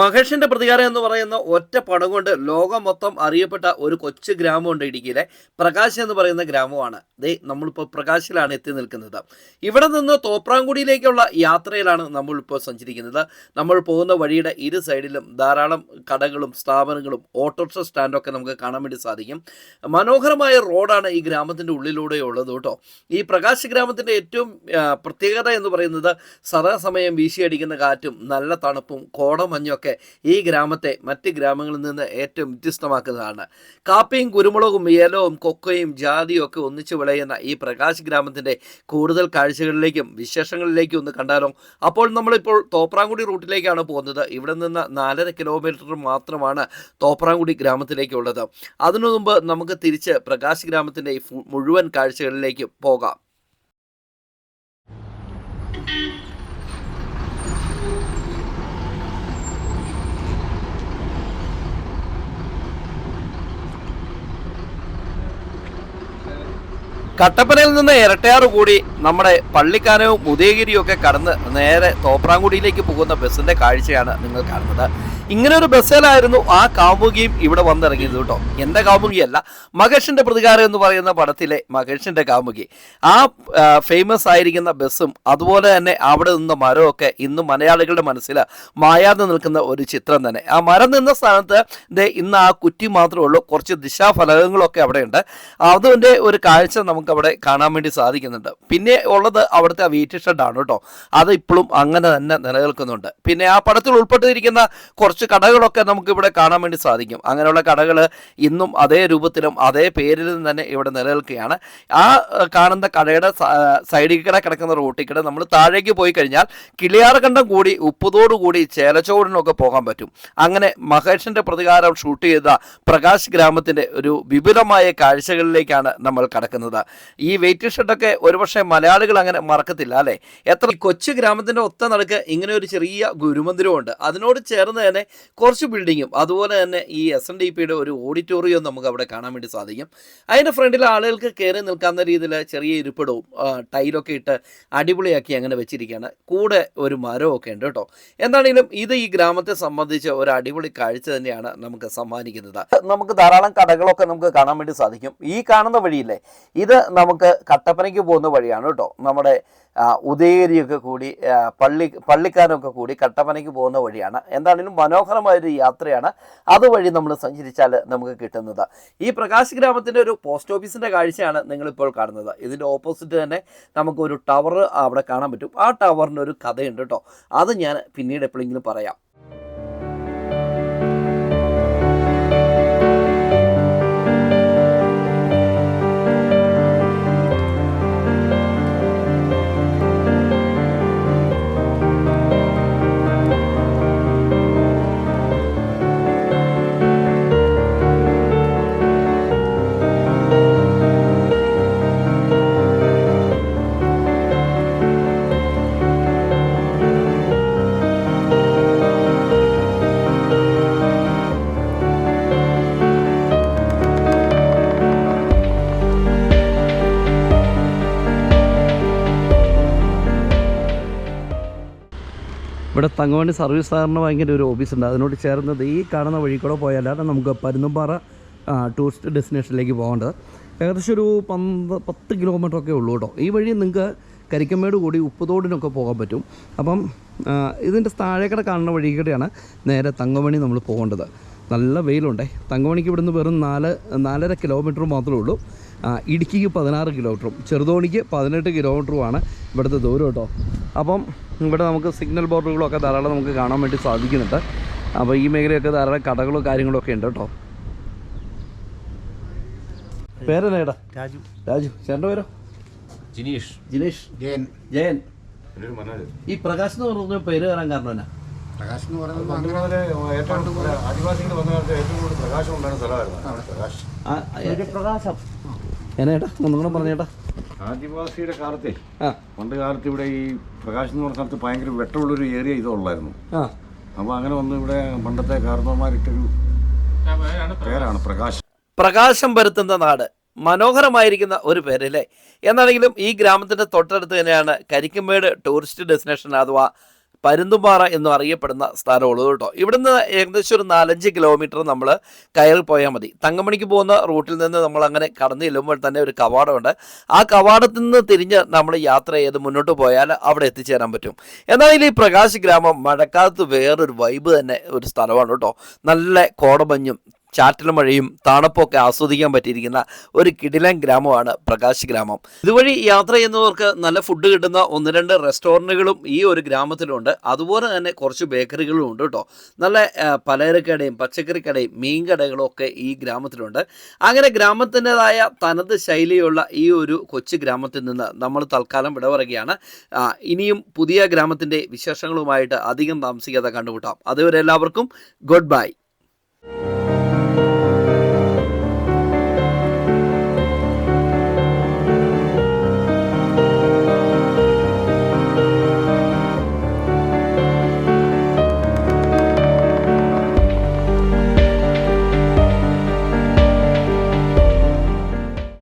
മഹേഷിന്റെ പ്രതികാരം എന്ന് പറയുന്ന ഒറ്റ പടം കൊണ്ട് ലോകം മൊത്തം അറിയപ്പെട്ട ഒരു കൊച്ചു ഗ്രാമമുണ്ട് ഇടുക്കിയിലെ. പ്രകാശ് എന്ന് പറയുന്ന ഗ്രാമമാണ് ദേ നമ്മളിപ്പോൾ പ്രകാശിലാണ് എത്തി നിൽക്കുന്നത്. ഇവിടെ നിന്ന് തോപ്രാംകുടിയിലേക്കുള്ള യാത്രയിലാണ് നമ്മളിപ്പോൾ സഞ്ചരിക്കുന്നത്. നമ്മൾ പോകുന്ന വഴിയുടെ ഇരു സൈഡിലും ധാരാളം കടകളും സ്ഥാപനങ്ങളും ഓട്ടോറിക്ഷ സ്റ്റാൻഡൊക്കെ നമുക്ക് കാണാൻ വേണ്ടി സാധിക്കും. മനോഹരമായ റോഡാണ് ഈ ഗ്രാമത്തിന്റെ ഉള്ളിലൂടെ ഉള്ളത് കേട്ടോ. ഈ പ്രകാശ് ഗ്രാമത്തിന്റെ ഏറ്റവും പ്രത്യേകത എന്ന് പറയുന്നത് സദാസമയം വീശിയടിക്കുന്ന കാറ്റും നല്ല തണുപ്പും കോടമഞ്ഞൊക്കെ ഈ ഗ്രാമത്തെ മറ്റ് ഗ്രാമങ്ങളിൽ നിന്ന് ഏറ്റവും വ്യത്യസ്തമാക്കുന്നതാണ്. കാപ്പിയും കുരുമുളകും ഏലവും കൊക്കയും ജാതിയും ഒക്കെ ഒന്നിച്ചു വിളയുന്ന ഈ പ്രകാശ് ഗ്രാമത്തിന്റെ കൂടുതൽ കാഴ്ചകളിലേക്കും വിശേഷങ്ങളിലേക്കും ഒന്ന് കണ്ടാലോ? അപ്പോൾ നമ്മളിപ്പോൾ തോപ്രാംകുടി റൂട്ടിലേക്കാണ് പോകുന്നത്. ഇവിടെ നിന്ന് നാലര കിലോമീറ്റർ മാത്രമാണ് തോപ്രാംകുടി ഗ്രാമത്തിലേക്കുള്ളത്. അതിനു മുമ്പ് നമുക്ക് തിരിച്ച് പ്രകാശ് ഗ്രാമത്തിന്റെ മുഴുവൻ കാഴ്ചകളിലേക്കും പോകാം. കട്ടപ്പനയിൽ നിന്ന് ഇരട്ടയാറ് കൂടി നമ്മുടെ പള്ളിക്കാനവും ഉദയഗിരിയും ഒക്കെ കടന്ന് നേരെ തോപ്രാങ്കുടിയിലേക്ക് പോകുന്ന ബസ്സിന്റെ കാഴ്ചയാണ് നിങ്ങൾ കാണുന്നത്. ഇങ്ങനെ ഒരു ബസ്സിലായിരുന്നു ആ കാമുകിയും ഇവിടെ വന്നിറങ്ങിയത് കേട്ടോ. എന്റെ കാമുകിയല്ല മഹേഷിന്റെ പ്രതികാരം എന്ന് പറയുന്ന പടത്തിലെ മഹേഷിന്റെ കാമുകി. ആ ഫേമസ് ആയിരിക്കുന്ന ബസ്സും അതുപോലെ തന്നെ അവിടെ നിന്ന മരമൊക്കെ ഇന്നും മലയാളികളുടെ മനസ്സിൽ മായാതെ നിൽക്കുന്ന ഒരു ചിത്രം തന്നെ. ആ മരം നിന്ന സ്ഥാനത്ത് ഇന്ന് ആ കുറ്റി മാത്രമേ ഉള്ളൂ. കുറച്ച് ദിശാഫലകങ്ങളൊക്കെ അവിടെയുണ്ട്. അതിന്റെ ഒരു കാഴ്ച നമുക്ക് അവിടെ കാണാൻ വേണ്ടി സാധിക്കുന്നുണ്ട്. പിന്നെ ഉള്ളത് അവിടുത്തെ ആ വീറ്റ് ഷെഡാണ് കേട്ടോ. അത് ഇപ്പോഴും അങ്ങനെ തന്നെ നിലനിൽക്കുന്നുണ്ട്. പിന്നെ ആ പടത്തിൽ ഉൾപ്പെട്ടിരിക്കുന്ന കുറച്ച് കടകളൊക്കെ നമുക്ക് ഇവിടെ കാണാൻ വേണ്ടി സാധിക്കും. അങ്ങനെയുള്ള കടകൾ ഇന്നും അതേ രൂപത്തിലും അതേ പേരിലും തന്നെ ഇവിടെ നിലനിൽക്കുകയാണ്. ആ കാണുന്ന കടയുടെ സൈഡിൽ കൂടെ കിടക്കുന്ന റൂട്ടിൽ കൂടെ നമ്മൾ താഴേക്ക് പോയി കഴിഞ്ഞാൽ കിളിയാർകണ്ടം കൂടി ഉപ്പുതോടു കൂടി ചേലച്ചോടിനൊക്കെ പോകാൻ പറ്റും. അങ്ങനെ മഹേഷിന്റെ പ്രതികാരം ഷൂട്ട് ചെയ്ത പ്രകാശ് ഗ്രാമത്തിന്റെ ഒരു വിപുലമായ കാഴ്ചകളിലേക്കാണ് നമ്മൾ കടക്കുന്നത്. ഈ വെയിറ്റ് ഷെഡൊക്കെ ഒരുപക്ഷെ മലയാളികൾ അങ്ങനെ മറക്കത്തില്ല അല്ലേ? എത്ര കൊച്ചു ഗ്രാമത്തിന്റെ ഒത്ത നടക്ക് ഇങ്ങനെ ഒരു ചെറിയ ഗുരുമന്ദിരമുണ്ട് അതിനോട് ചേർന്ന് തന്നെ കുറച്ച് ബിൽഡിങ്ങും അതുപോലെ തന്നെ ഈ എസ് എൻ ഡി പിയുടെ ഒരു ഓഡിറ്റോറിയവും നമുക്ക് അവിടെ കാണാൻ വേണ്ടി സാധിക്കും. അതിന്റെ ഫ്രണ്ടിൽ ആളുകൾക്ക് കയറി നിൽക്കാവുന്ന രീതിയിൽ ചെറിയ ഇരിപ്പിടവും ടൈലൊക്കെ ഇട്ട് അടിപൊളിയാക്കി അങ്ങനെ വെച്ചിരിക്കുകയാണ്. കൂടെ ഒരു മരവും ഒക്കെ ഉണ്ട് കേട്ടോ. എന്താണെങ്കിലും ഇത് ഈ ഗ്രാമത്തെ സംബന്ധിച്ച് ഒരു അടിപൊളി കാഴ്ച തന്നെയാണ് നമുക്ക് സമ്മാനിക്കുന്നത്. നമുക്ക് ധാരാളം കടകളൊക്കെ നമുക്ക് കാണാൻ വേണ്ടി സാധിക്കും. ഈ കാണുന്ന വഴിയില്ലേ ഇത് നമുക്ക് കട്ടപ്പനയ്ക്ക് പോകുന്ന വഴിയാണ് കേട്ടോ. നമ്മുടെ ഉദയഗിരിയൊക്കെ കൂടി പള്ളി പള്ളിക്കാരൊക്കെ കൂടി കട്ടപ്പനയ്ക്ക് പോകുന്ന വഴിയാണ്. എന്താണെങ്കിലും മനോഹരമായൊരു യാത്രയാണ്. അതുവഴി നമ്മൾ സഞ്ചരിച്ചാൽ നമുക്ക് കിട്ടുന്നത്. ഈ പ്രകാശ് ഗ്രാമത്തിന്റെ ഒരു പോസ്റ്റ് ഓഫീസിന്റെ കാഴ്ചയാണ് നിങ്ങളിപ്പോൾ കാണുന്നത്. ഇതിന്റെ ഓപ്പോസിറ്റ് തന്നെ നമുക്കൊരു ടവർ അവിടെ കാണാൻ പറ്റും. ആ ടവറിന്റെ ഒരു കഥയുണ്ട് കേട്ടോ. അത് ഞാൻ പിന്നീട് എപ്പോഴെങ്കിലും പറയാം. ഇവിടെ തങ്ങവണ്ടി സർവീസ് സഹകരണ ബാങ്കിന്റെ ഒരു ഓഫീസുണ്ട് അതിനോട് ചേർന്നത് ഈ കാണുന്ന വഴി കൂടെ പോയാലാണ് നമുക്ക് പരുന്തുംപാറ ആ, ടൂറിസ്റ്റ് ഡെസ്റ്റിനേഷനിലേക്ക് പോകേണ്ടത്. ഏകദേശം ഒരു പന്ത് പത്ത് കിലോമീറ്റർ ഒക്കെ ഉള്ളൂ കേട്ടോ. ഈ വഴി നിങ്ങൾക്ക് കരിക്കമ്മേട് കൂടി ഉപ്പുതോടിനൊക്കെ പോകാൻ പറ്റും. അപ്പം ഇതിന്റെ താഴേക്കട കാണുന്ന വഴി കൂടെയാണ് നേരെ തങ്കമണി നമ്മൾ പോകേണ്ടത്. നല്ല വെയിലുണ്ടേ. തങ്കമണിക്ക് ഇവിടുന്ന് വെറും നാല് നാലര കിലോമീറ്റർ മാത്രമേ ഉള്ളൂ. ഇടുക്കിക്ക് പതിനാറ് കിലോമീറ്ററും ചെറുതോണിക്ക് പതിനെട്ട് കിലോമീറ്ററുമാണ് ഇവിടുത്തെ ദൂരം കേട്ടോ. അപ്പം ഇവിടെ നമുക്ക് സിഗ്നൽ ബോർഡുകളൊക്കെ ധാരാളം നമുക്ക് കാണാൻ വേണ്ടി സാധിക്കുന്നുണ്ട്. അപ്പോൾ ഈ മേഖലയൊക്കെ ധാരാളം കടകളും കാര്യങ്ങളും ഒക്കെ ഉണ്ട് കേട്ടോ. പേരല്ലേടാ രാജു. രാജു. ചേട്ടന്റെ പേരോ? ജിനീഷ്. ജിനീഷ്. ജയൻ. ജയൻ. ഈ പ്രകാശ് എന്ന് പറഞ്ഞ പേര് വരാൻ കാരണം എന്നാ? പ്രകാശ് എന്ന് പറയുന്നത് ഏറ്റവും ആദിവാസികൾ വന്ന കാലത്ത് ഏറ്റവും കൂടുതൽ പ്രകാശം ഉണ്ടായിരുന്ന സ്ഥലമായിരുന്നു. പ്രകാശ് പ്രകാശം എന്നാ ചേട്ടാ ഒന്നും കൂടെ പറഞ്ഞേട്ടാ ആദിവാസിയുടെ കാലത്തെ പണ്ട് കാലത്ത് ഇവിടെ ഈ പ്രകാശ് എന്ന് പറഞ്ഞ സ്ഥലത്ത് ഭയങ്കര വെട്ടമുള്ളൊരു ഏരിയ ഇതുള്ളായിരുന്നു അപ്പൊ അപ്പോൾ അങ്ങനെ വന്ന് ഇവിടെ പണ്ടത്തെ കാരണവന്മാരിട്ടൊരു പേരാണ് പ്രകാശ്. പ്രകാശം പരത്തുന്ന നാട് മനോഹരമായിരിക്കുന്ന ഒരു പേരല്ലേ? എന്നാണെങ്കിലും ഈ ഗ്രാമത്തിന്റെ തൊട്ടടുത്ത് തന്നെയാണ് കരിക്കുമേട് ടൂറിസ്റ്റ് ഡെസ്റ്റിനേഷൻ അഥവാ പരുന്തുംപാറ എന്നും അറിയപ്പെടുന്ന സ്ഥലമുള്ളത് കേട്ടോ. ഇവിടുന്ന് ഏകദേശം ഒരു നാലഞ്ച് കിലോമീറ്റർ നമ്മൾ കയറി പോയാൽ മതി. തങ്കമണിക്ക് പോകുന്ന റൂട്ടിൽ നിന്ന് നമ്മൾ അങ്ങനെ കടന്നു ചെല്ലുമ്പോൾ തന്നെ ഒരു കവാടമുണ്ട്. ആ കവാടത്തിൽ നിന്ന് തിരിഞ്ഞ് നമ്മൾ യാത്ര ചെയ്ത് മുന്നോട്ട് പോയാൽ അവിടെ എത്തിച്ചേരാൻ പറ്റും. എന്നാൽ ഈ പ്രകാശ് ഗ്രാമം മഴക്കാലത്ത് വേറൊരു വൈബ് തന്നെ ഒരു സ്ഥലമാണ് കേട്ടോ. നല്ല കോടമഞ്ഞും ചാറ്റൽ മഴയും തണുപ്പൊക്കെ ആസ്വദിക്കാൻ പറ്റിയിരിക്കുന്ന ഒരു കിടിലൻ ഗ്രാമമാണ് പ്രകാശ് ഗ്രാമം. ഇതുവഴി യാത്ര ചെയ്യുന്നവർക്ക് നല്ല ഫുഡ് കിട്ടുന്ന ഒന്ന് രണ്ട് റെസ്റ്റോറന്റുകളും ഈ ഒരു ഗ്രാമത്തിലുണ്ട്. അതുപോലെ തന്നെ കുറച്ച് ബേക്കറികളും ഉണ്ട് കേട്ടോ. നല്ല പലചരക്കടയും പച്ചക്കറിക്കടയും മീൻ കടകളും ഒക്കെ ഈ ഗ്രാമത്തിലുണ്ട്. അങ്ങനെ ഗ്രാമത്തിന്റെതായ തനത് ശൈലിയുള്ള ഈ ഒരു കൊച്ചു ഗ്രാമത്തിൽ നിന്ന് നമ്മൾ തൽക്കാലം വിട പറയുകയാണ് ഇനിയും പുതിയ ഗ്രാമത്തിന്റെ വിശേഷങ്ങളുമായിട്ട് അധികം താമസിക്കാതെ കണ്ടുമുട്ടാം. അതുവരെ എല്ലാവർക്കും ഗുഡ് ബൈ.